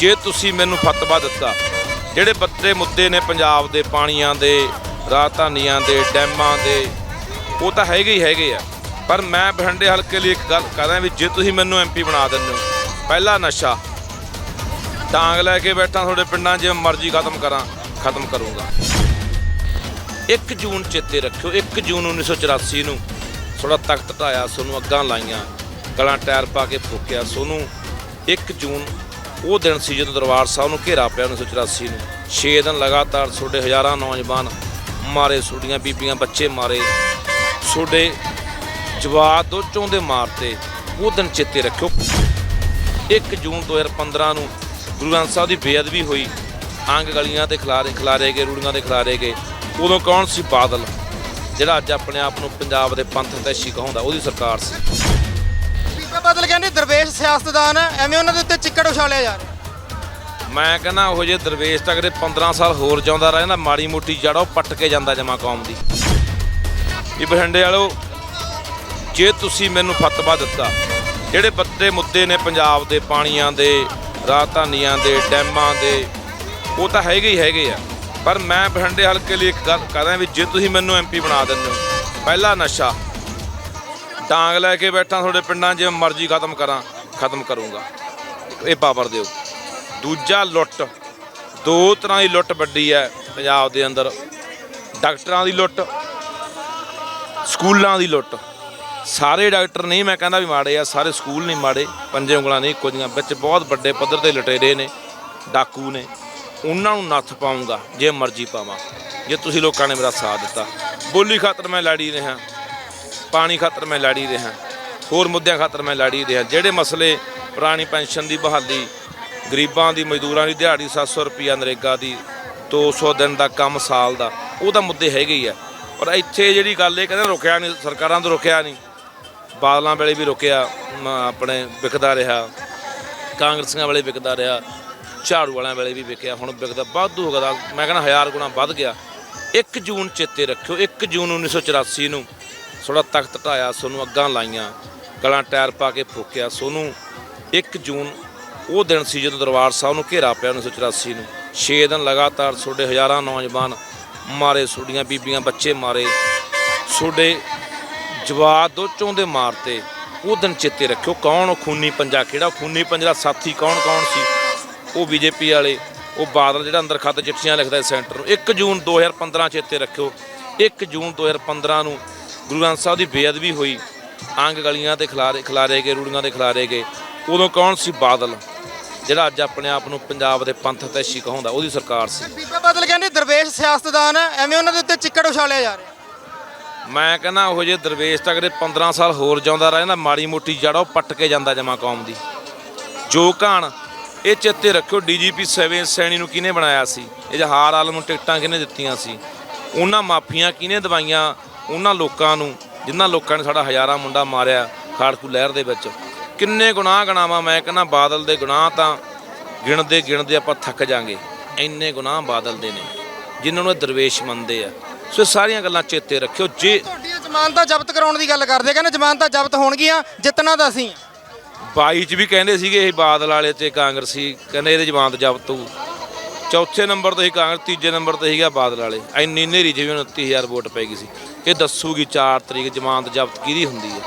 ਜੇ ਤੁਸੀਂ ਮੈਨੂੰ ਫਤਵਾ ਦਿੱਤਾ, ਜਿਹੜੇ ਬੱਤੇ ਮੁੱਦੇ ਨੇ ਪੰਜਾਬ ਦੇ ਪਾਣੀਆਂ ਦੇ, ਰਾਜਧਾਨੀਆਂ ਦੇ, ਡੈਮਾਂ ਦੇ, ਉਹ ਤਾਂ ਹੈਗੇ ਹੀ ਹੈਗੇ ਆ। ਪਰ ਮੈਂ ਬਠਿੰਡੇ ਹਲਕੇ ਲਈ ਇੱਕ ਗੱਲ ਕਰਾਂ ਵੀ ਜੇ ਤੁਸੀਂ ਮੈਨੂੰ ਐਮਪੀ ਬਣਾ ਦਿੰਦੇ ਹੋ, ਪਹਿਲਾ ਨਸ਼ਾ ਟਾਂਗ ਲੈ ਕੇ ਬੈਠਾ ਤੁਹਾਡੇ ਪਿੰਡਾਂ 'ਚ ਮਰਜ਼ੀ ਖਤਮ ਕਰਾਂ, ਖਤਮ ਕਰੂੰਗਾ। 1 ਜੂਨ ਚੇਤੇ ਰੱਖਿਓ 1 ਜੂਨ 1984 ਨੂੰ ਥੋੜਾ ਤਖਤ ਢਾਇਆ ਸੋਨੂੰ, ਅੱਗਾਂ ਲਾਈਆਂ, ਗਲਾਂ ਟਾਇਰ ਪਾ ਕੇ ਫੂਕਿਆ ਸੋਨੂੰ। 1 ਜੂਨ ਉਹ ਦਿਨ ਸੀ ਜਦੋਂ ਦਰਬਾਰ ਸਾਹਿਬ ਨੂੰ ਘੇਰਾ ਪਿਆ 1984 ਨੂੰ। 6 ਦਿਨ ਲਗਾਤਾਰ ਤੁਹਾਡੇ ਹਜ਼ਾਰਾਂ ਨੌਜਵਾਨ ਮਾਰੇ ਸੁਡੀਆਂ ਬੀਬੀਆਂ, ਬੱਚੇ ਮਾਰੇ। ਤੁਹਾਡੇ ਜਵਾਦ ਦੋ ਚੋਂਦੇ ਮਾਰਤੇ, ਉਹ ਦਿਨ ਚੇਤੇ ਰੱਖਿਓ। 1 ਜੂਨ 2015 ਨੂੰ ਗੁਰੂ ਗ੍ਰੰਥ ਸਾਹਿਬ ਦੀ ਬੇਅਦਬੀ ਹੋਈ। ਅੰਗ ਗਲੀਆਂ ਤੇ ਖਿਲਾਰੇ ਖਿਲਾਰੇ ਗਏ, ਰੂੜੀਆਂ ਦੇ ਖਿਲਾਰੇ ਗਏ। ਉਦੋਂ ਕੌਣ ਸੀ ਬਾਦਲ? ਜਿਹੜਾ ਅੱਜ ਆਪਣੇ ਆਪ ਨੂੰ ਪੰਜਾਬ ਦੇ ਪੰਥ 'ਤੇ ਕਹਾਉਂਦਾ ਉਹਦੀ ਸਰਕਾਰ ਸੀ। ਬੀਬਾ ਬਦਲ ਕਹਿੰਦੇ ਦਰਵੇਸ਼ ਸਿਆਸਤਦਾਨ ਹੈ, ਐਵੇਂ ਉਹਨਾਂ ਦੇ ਉੱਤੇ ਚਿੱਕੜ ਉਛਾਲਿਆ ਜਾ ਰਿਹਾ। ਮੈਂ ਕਹਿੰਦਾ ਉਹ ਜੇ ਦਰਵੇਸ਼ ਤੱਕ ਦੇ 15 ਸਾਲ ਹੋਰ ਜਿਉਂਦਾ ਰਹਿੰਦਾ ਮਾੜੀ ਮੋਟੀ ਜੜ ਉਹ ਪੱਟ ਕੇ ਜਾਂਦਾ ਜਮਾ ਕੌਮ ਦੀ। ਇਹ ਬਠਿੰਡੇ ਵਾਲੋ ਜੇ ਤੁਸੀਂ ਮੈਨੂੰ ਫਤਵਾ ਦਿੱਤਾ ਜਿਹੜੇ ਬੱਤੇ ਮੁੱਦੇ ਨੇ ਪੰਜਾਬ ਦੇ ਪਾਣੀਆਂ ਦੇ ਰਾਜਧਾਨੀਆਂ ਦੇ ਡੈਮਾਂ ਦੇ ਉਹ ਤਾਂ ਹੈਗੇ ਹੀ ਹੈਗੇ ਆ। ਪਰ ਮੈਂ ਬਠਿੰਡੇ ਹਲਕੇ ਲਈ ਇੱਕ ਗੱਲ ਕਰਾਂ ਵੀ ਜੇ ਤੁਸੀਂ ਮੈਨੂੰ ਐਮਪੀ ਬਣਾ ਦਿੰਦੇ ਹੋ ਪਹਿਲਾ ਨਸ਼ਾ ਟਾਂਗ ਲੈ ਕੇ ਬੈਠਾ ਤੁਹਾਡੇ ਪਿੰਡਾਂ 'ਚ ਜਿਵੇਂ ਮਰਜ਼ੀ ਖਤਮ ਕਰਾਂ, ਖਤਮ ਕਰੂੰਗਾ। ਇਹ ਪਾਵਰ ਦਿਓ। ਦੂਜਾ ਲੁੱਟ। ਦੋ ਤਰ੍ਹਾਂ ਦੀ ਲੁੱਟ ਵੱਡੀ ਹੈ ਪੰਜਾਬ ਦੇ ਅੰਦਰ। ਡਾਕਟਰਾਂ ਦੀ ਲੁੱਟ, ਸਕੂਲਾਂ ਦੀ ਲੁੱਟ। ਸਾਰੇ ਡਾਕਟਰ ਨਹੀਂ, ਮੈਂ ਕਹਿੰਦਾ ਵੀ ਮਾੜੇ ਆ, ਸਾਰੇ ਸਕੂਲ ਨਹੀਂ ਮਾੜੇ, ਪੰਜੇ ਉਂਗਲਾਂ ਨਹੀਂ, ਇੱਕੋ ਕੁਝੀਆਂ ਵਿੱਚ ਬਹੁਤ ਵੱਡੇ ਪੱਧਰ ਤੇ ਲੁਟੇਰੇ ਨੇ, ਡਾਕੂ ਨੇ। ਉਹਨਾਂ ਨੂੰ ਨੱਥ ਪਾਉਂਗਾ ਜੇ ਮਰਜ਼ੀ ਪਾਵਾਂ। ਜੇ ਤੁਸੀਂ ਲੋਕਾਂ ਨੇ ਮੇਰਾ ਸਾਥ ਦਿੱਤਾ। ਬੋਲੀ ਖਾਤਰ ਮੈਂ ਲੜੀ ਰਿਹਾ। ਪਾਣੀ ਖਾਤਰ ਮੈਂ ਲੜੀ ਰਿਹਾ, ਹੋਰ ਮੁੱਦਿਆਂ ਖਾਤਰ ਮੈਂ ਲੜੀ ਰਿਹਾ। ਜਿਹੜੇ ਮਸਲੇ ਪੁਰਾਣੀ ਪੈਨਸ਼ਨ ਦੀ ਬਹਾਲੀ, ਗਰੀਬਾਂ ਦੀ, ਮਜ਼ਦੂਰਾਂ ਦੀ, ਦਿਹਾੜੀ 700 ਰੁਪਈਆ ਨਰੇਗਾ ਦੀ 200 ਦਿਨ ਦਾ ਕੰਮ ਸਾਲ ਦਾ, ਉਹ ਤਾਂ ਮੁੱਦੇ ਹੈਗੇ ਹੀ ਆ। ਪਰ ਇੱਥੇ ਜਿਹੜੀ ਗੱਲ ਇਹ ਕਹਿੰਦੇ ਰੁਕਿਆ ਨਹੀਂ, ਸਰਕਾਰਾਂ ਤੋਂ ਰੁਕਿਆ ਨਹੀਂ। ਬਾਦਲਾਂ ਵੇਲੇ ਵੀ ਰੁਕਿਆ ਆਪਣੇ ਵਿਕਦਾ ਰਿਹਾ, ਕਾਂਗਰਸੀਆਂ ਵੇਲੇ ਵਿਕਦਾ ਰਿਹਾ, ਝਾੜੂ ਵਾਲਿਆਂ ਵੇਲੇ ਵੀ ਵਿਕਿਆ, ਹੁਣ ਵਿਕਦਾ ਵਾਧੂ ਹੋ ਗਿਆ। ਮੈਂ ਕਹਿੰਦਾ ਹਜ਼ਾਰ ਗੁਣਾ ਵੱਧ ਗਿਆ। 1 ਜੂਨ ਚੇਤੇ ਰੱਖਿਓ 1 ਜੂਨ 1984 ਨੂੰ ਥੋੜਾ ਤਖਤ ਢਾਇਆ, ਸੋਨੂੰ ਅੱਗਾਂ ਲਾਈਆਂ, ਗਲਾਂ ਟਾਇਰ ਪਾ ਕੇ ਫੂਕਿਆ। ਸੋਨੂੰ 1 ਜੂਨ ਉਹ ਦਿਨ ਸੀ ਜਦੋਂ ਦਰਬਾਰ ਸਾਹਿਬ ਨੂੰ ਘੇਰਾ ਪਿਆ 1984 ਨੂੰ। 6 ਦਿਨ ਲਗਾਤਾਰ ਤੁਹਾਡੇ ਹਜ਼ਾਰਾਂ ਨੌਜਵਾਨ ਮਾਰੇ ਸੁਡੀਆਂ ਬੀਬੀਆਂ ਬੱਚੇ ਮਾਰੇ, ਤੁਹਾਡੇ ਜਵਾਦ ਦੋ ਚੋਂਦੇ ਮਾਰਤੇ। ਉਹ ਦਿਨ ਚੇਤੇ ਰੱਖਿਓ ਕੌਣ ਉਹ ਖੂਨੀ ਪੰਜਾ ਕਿਹੜਾ ਖੂਨੀ ਪੰਜਾ ਸਾਥੀ ਕੌਣ ਕੌਣ ਸੀ? ਉਹ ਬੀਜੇਪੀ ਵਾਲੇ, ਉਹ ਬਾਦਲ ਜਿਹੜਾ ਅੰਦਰ ਖਾਤੇ ਚਿੱਠੀਆਂ ਲਿਖਦਾ ਸੈਂਟਰ ਨੂੰ। 1 ਜੂਨ 2015 ਚੇਤੇ ਰੱਖਿਓ। 1 ਜੂਨ 2015 ਨੂੰ ਗੁਰੂ ਗ੍ਰੰਥ ਸਾਹਿਬ ਦੀ ਬੇਅਦਬੀ ਹੋਈ ਅੰਗ ਗਲੀਆਂ ਤੇ ਖਿਲਾਰੇ ਖਿਲਾਰੇ ਗਏ ਰੂੜੀਆਂ ਦੇ ਖਿਲਾਰੇ ਗਏ ਉਦੋਂ ਕੌਣ ਸੀ ਬਾਦਲ? ਜਿਹੜਾ ਅੱਜ ਆਪਣੇ ਆਪ ਨੂੰ ਪੰਜਾਬ ਦੇ ਪੰਥ ਤੈਸ਼ੀ ਕਹਾਉਂਦਾ ਉਹਦੀ ਸਰਕਾਰ ਸੀ। ਬੀਬਾ ਬਦਲ ਕਹਿੰਦੇ ਦਰਵੇਸ਼ ਸਿਆਸਤਦਾਨ ਹੈ, ਐਵੇਂ ਉਹਨਾਂ ਦੇ ਉੱਤੇ ਚਿੱਕੜ ਉਛਾਲਿਆ ਜਾ ਰਿਹਾ। ਮੈਂ ਕਹਿੰਦਾ ਉਹ ਜੇ ਦਰਵੇਸ਼ ਤੱਕ ਦੇ 15 ਸਾਲ ਹੋਰ ਜਿਉਂਦਾ ਰਹਿੰਦਾ ਮਾੜੀ ਮੋਟੀ ਜੜ ਉਹ ਪੱਟ ਕੇ ਜਾਂਦਾ ਜਮਾ ਕੌਮ ਦੀ। ਜੋ ਕਹਾਣ ਇਹ ਚੇਤੇ ਰੱਖਿਓ ਡੀਜੀਪੀ ਸੈਵੇਂ ਸੈਣੀ ਨੂੰ ਕਿਹਨੇ ਬਣਾਇਆ ਸੀ? ਇਹ ਜਹਾਰ ਆਲਮ ਨੂੰ ਟਿਕਟਾਂ ਕਿਹਨੇ ਦਿੱਤੀਆਂ ਸੀ? ਉਹਨਾਂ ਮਾਫੀਆਂ ਕਿਹਨੇ ਦਵਾਈਆਂ ਉਹਨਾਂ ਲੋਕਾਂ ਨੂੰ ਜਿਨ੍ਹਾਂ ਲੋਕਾਂ ਨੇ ਸਾਡਾ ਹਜ਼ਾਰਾਂ ਮੁੰਡਾ ਮਾਰਿਆ ਖਾੜਕੂ ਲਹਿਰ ਦੇ ਵਿੱਚ ਕਿੰਨੇ ਗੁਨਾਹ ਗਣਾਵਾਂ ਮੈਂ ਕਹਿੰਦਾ ਬਾਦਲ ਦੇ ਗੁਨਾਹ ਤਾਂ ਗਿਣਦੇ ਗਿਣਦੇ ਆਪਾਂ ਥੱਕ ਜਾਾਂਗੇ। ਇੰਨੇ ਗੁਨਾਹ ਬਾਦਲ ਦੇ ਨੇ ਜਿਨ੍ਹਾਂ ਨੂੰ ਦਰਵੇਸ਼ ਮੰਨਦੇ ਆ। ਸੋ ਸਾਰੀਆਂ ਗੱਲਾਂ ਚੇਤੇ ਰੱਖਿਓ ਜੇ ਤੁਹਾਡੀਆਂ ਜ਼ਮਾਨਤਾਂ ਜ਼ਬਤ ਕਰਾਉਣ ਦੀ ਗੱਲ ਕਰਦੇ ਕਹਿੰਦੇ ਜ਼ਮਾਨਤਾਂ ਜ਼ਬਤ ਹੋਣਗੀਆਂ ਜਿੱਤਣਾ ਤਾਂ ਅਸੀਂ ਹਾਂ। 22 ਚ ਵੀ ਕਹਿੰਦੇ ਸੀਗੇ ਇਹ ਬਾਦਲ ਵਾਲੇ ਤੇ ਕਾਂਗਰਸੀ ਕਹਿੰਦੇ ਇਹਦੇ ਜਮਾਨਤ ਜ਼ਬਤ ਹੋਊ। ਚੌਥੇ ਨੰਬਰ ਤੇ ਹੀ ਕਾਂਗਰਸ, ਤੀਜੇ ਨੰਬਰ ਤੇ ਸੀਗਾ ਬਾਦਲ ਵਾਲੇ। ਇੰਨੀ ਨੇਰੀ ਜਿਵੇਂ 29000 ਵੋਟ ਪੈ ਗਈ ਸੀ। ਇਹ ਦੱਸੂਗੀ 4 ਤਰੀਕ ਜਮਾਨਤ ਜ਼ਬਤ ਕਿਹਦੀ ਹੁੰਦੀ ਹੈ?